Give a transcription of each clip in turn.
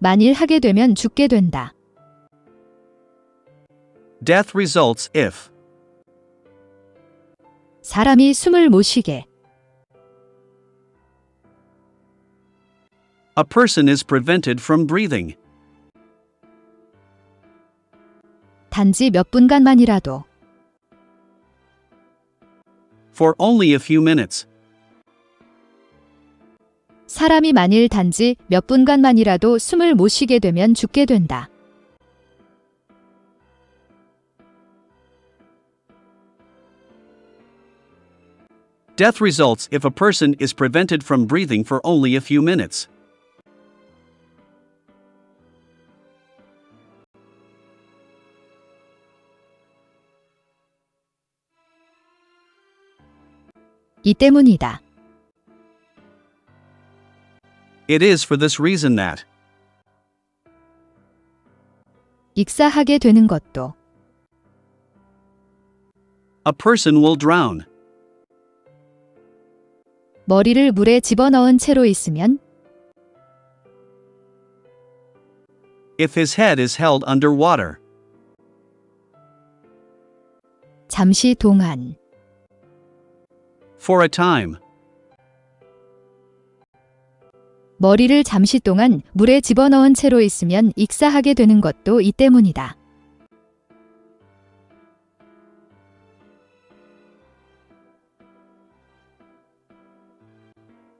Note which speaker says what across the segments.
Speaker 1: 만일 하게 되면 죽게 된다.
Speaker 2: Death results if
Speaker 1: 사람이 숨을 못 쉬게.
Speaker 2: a person is prevented from breathing.
Speaker 1: 단지 몇 분간만이라도.
Speaker 2: For only a few minutes.
Speaker 1: 사람이 만일 단지 몇 분간만이라도 숨을 못 쉬게 되면 죽게 된다.
Speaker 2: Death results if a person is prevented from breathing for only a few minutes.
Speaker 1: 이 때문이다.
Speaker 2: It is for this reason that
Speaker 1: 익사하게 되는 것도.
Speaker 2: a person will drown.
Speaker 1: 머리를 물에 집어넣은 채로 있으면
Speaker 2: if his head is held under water.
Speaker 1: 잠시 동안
Speaker 2: For a time.
Speaker 1: 머리를 잠시 동안 물에 집어넣은 채로 있으면 익사하게 되는 것도 이 때문이다.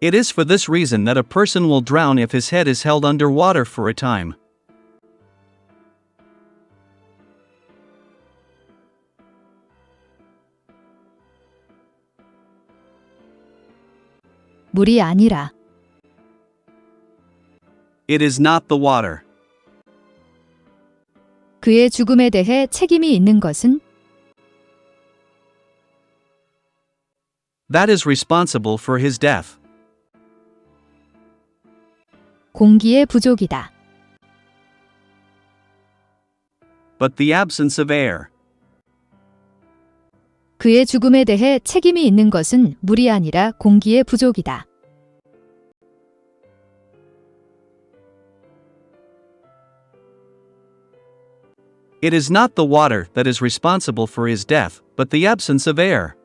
Speaker 2: It is for this reason that a person will drown if his head is held under water for a time.
Speaker 1: 물이 아니라
Speaker 2: It is not the water.
Speaker 1: 그의 죽음에 대해 책임이 있는 것은
Speaker 2: That is responsible for his death.
Speaker 1: 공기의 부족이다.
Speaker 2: But the absence of air.
Speaker 1: 그의 죽음에 대해 책임이 있는 것은 물이 아니라 공기의 부족이다.
Speaker 2: It is not the water that is responsible for his death, but the absence of air.